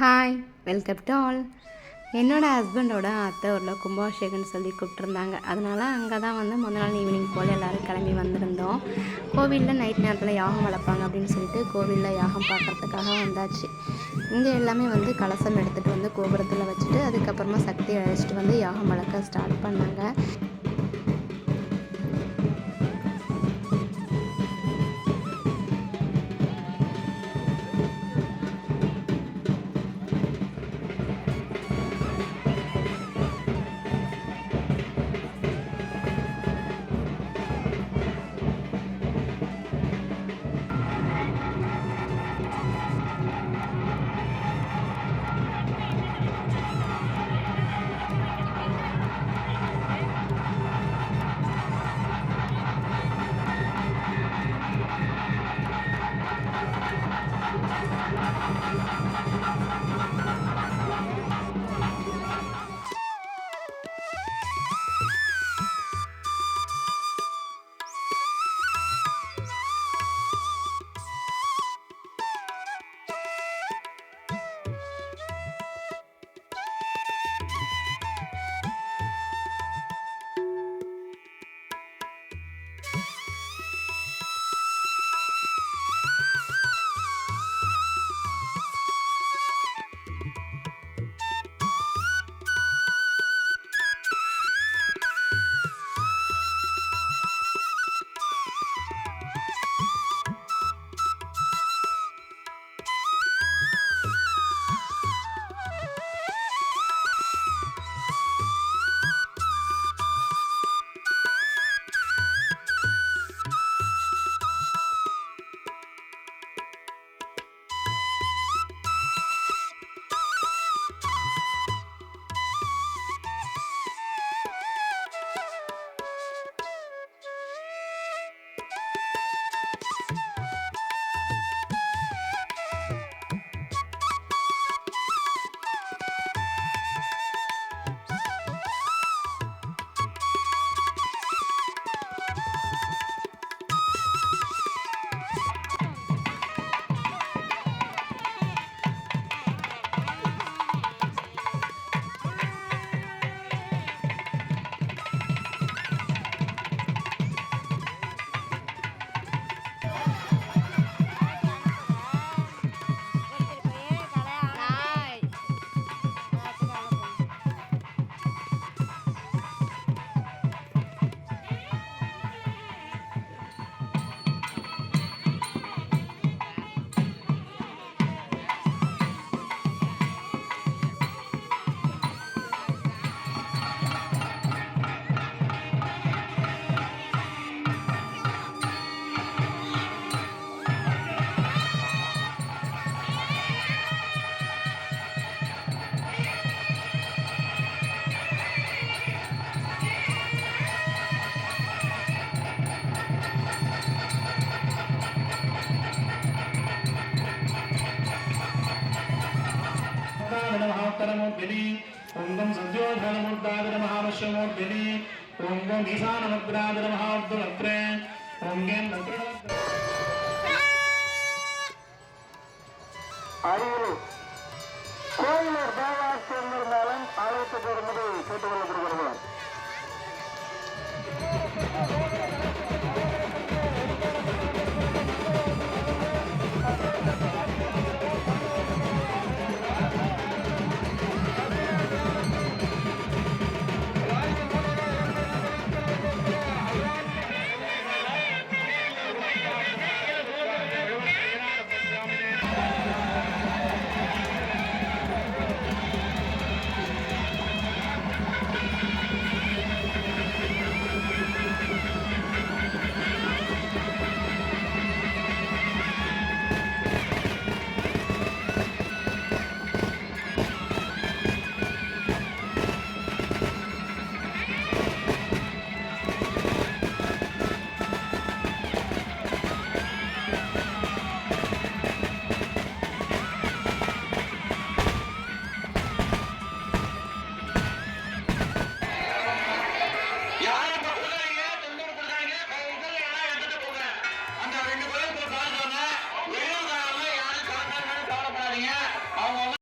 Hi welcome to all என்னோடய ஹஸ்பண்டோட அத்தை ஊரில் கும்பாபிஷேகம்னு சொல்லி கூப்பிட்ருந்தாங்க அதனால் அங்கே தான் வந்து முதல் நாள் ஈவினிங் போல் எல்லோரும் கிளம்பி வந்திருந்தோம். கோவிலில் நைட் நேரத்தில் யாகம் வளர்ப்பாங்க அப்படின்னு சொல்லிட்டு கோவிலில் யாகம் பார்க்குறதுக்காக வந்தாச்சு. இங்கே எல்லாமே வந்து கலசம் எடுத்துகிட்டு வந்து கோபுரத்தில் வச்சுட்டு அதுக்கப்புறமா சக்தி அழைச்சிட்டு வந்து யாகம் வளர்க்க ஸ்டார்ட் பண்ணாங்க. ఉత్తరమూర్తిని ఓంగం సద్యోధనమూర్తాదిర మహావిశ్వమూర్తిని ఓంగం ఈశానముద్రాదిర మహాబ్దులత్రే ఓంగేం అరువులు. Bye.